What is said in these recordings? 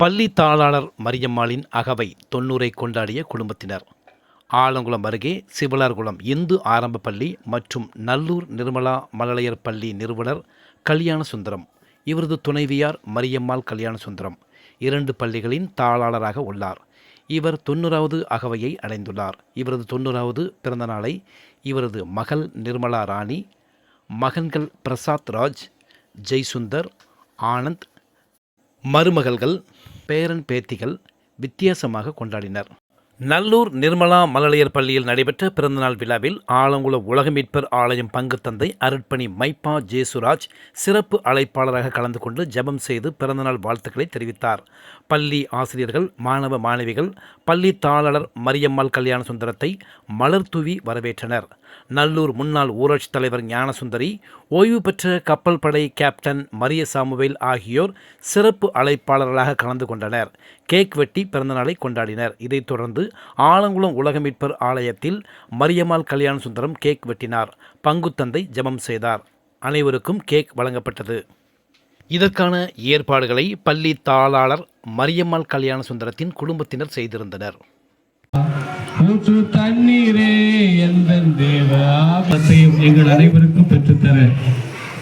பள்ளி தாளாளர் மரியம்மாளின் அகவை தொன்னூரை கொண்டாடிய குடும்பத்தினர். ஆலங்குளம் அருகே சிவலார்குளம் இந்து ஆரம்ப பள்ளி மற்றும் நல்லூர் நிர்மலா மழலையர் பள்ளி நிறுவனர் கல்யாண சுந்தரம் இவரது துணைவியார் மரியம்மாள் கல்யாண சுந்தரம். இரண்டு பள்ளிகளின் தாளாளராக உள்ளார். இவர் தொண்ணூறாவது அகவையை அடைந்துள்ளார். இவரது தொண்ணூறாவது பிறந்தநாளை இவரது மகள் நிர்மலா ராணி மகன்கள் பிரசாத் ராஜ் ஜெய்சுந்தர் ஆனந்த் மருமகள்கள் பேரன் பேத்திகள் வித்தியாசமாக கொண்டாடினர். நல்லூர் நிர்மலா மழலையர் பள்ளியில் நடைபெற்ற பிறந்தநாள் விழாவில் ஆலங்குளம் உலக மீட்பர் ஆலயம் பங்கு தந்தை அருட்பணி மைப்பா ஜேசுராஜ் சிறப்பு அழைப்பாளராக கலந்து கொண்டு ஜெபம் செய்து பிறந்தநாள் வாழ்த்துக்களை தெரிவித்தார். பள்ளி ஆசிரியர்கள் மாணவ மாணவிகள் பள்ளி தாளர் மரியம்மாள் கல்யாண சுந்தரத்தை மலர் தூவி வரவேற்றனர். நல்லூர் முன்னாள் ஊராட்சித் தலைவர் ஞானசுந்தரி ஓய்வு பெற்ற கப்பல் படை கேப்டன் மரிய சாமுவேல் ஆகியோர் சிறப்பு அழைப்பாளர்களாக கலந்து கொண்டனர். கேக் வெட்டி பிறந்தநாளை கொண்டாடினர். இதைத் தொடர்ந்து ஆலங்குளம் உலக மீட்பர் ஆலயத்தில் மரியம்மாள் கல்யாண சுந்தரம் கேக் வெட்டினார். பங்குத்தந்தை ஜெபம் செய்தார். அனைவருக்கும் கேக் வழங்கப்பட்டது. இதற்கான ஏற்பாடுகளை பள்ளி தாளாளர் மரியம்மாள் கல்யாண சுந்தரத்தின் குடும்பத்தினர் செய்திருந்தனர். ஊற்று தண்ணீரே எல்லாத்தையும் எங்கள் அனைவருக்கும் பெற்றுத்தர.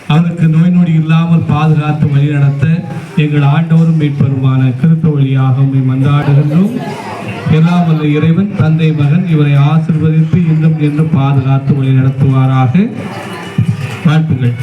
அவருக்கு நோய் நொடி இல்லாமல் பாதுகாத்து வழிநடத்த எங்கள் ஆண்டவரும் மீட்பருமான கிருத்த வழியாக உம்மை மன்றாடுகின்றோம். எல்லாம் வல்ல இறைவன் தந்தை மகன் இவரை ஆசிர்வதித்து இன்னும் என்று பாதுகாத்து வழி நடத்துவாராக. வாழ்த்துக்கள்.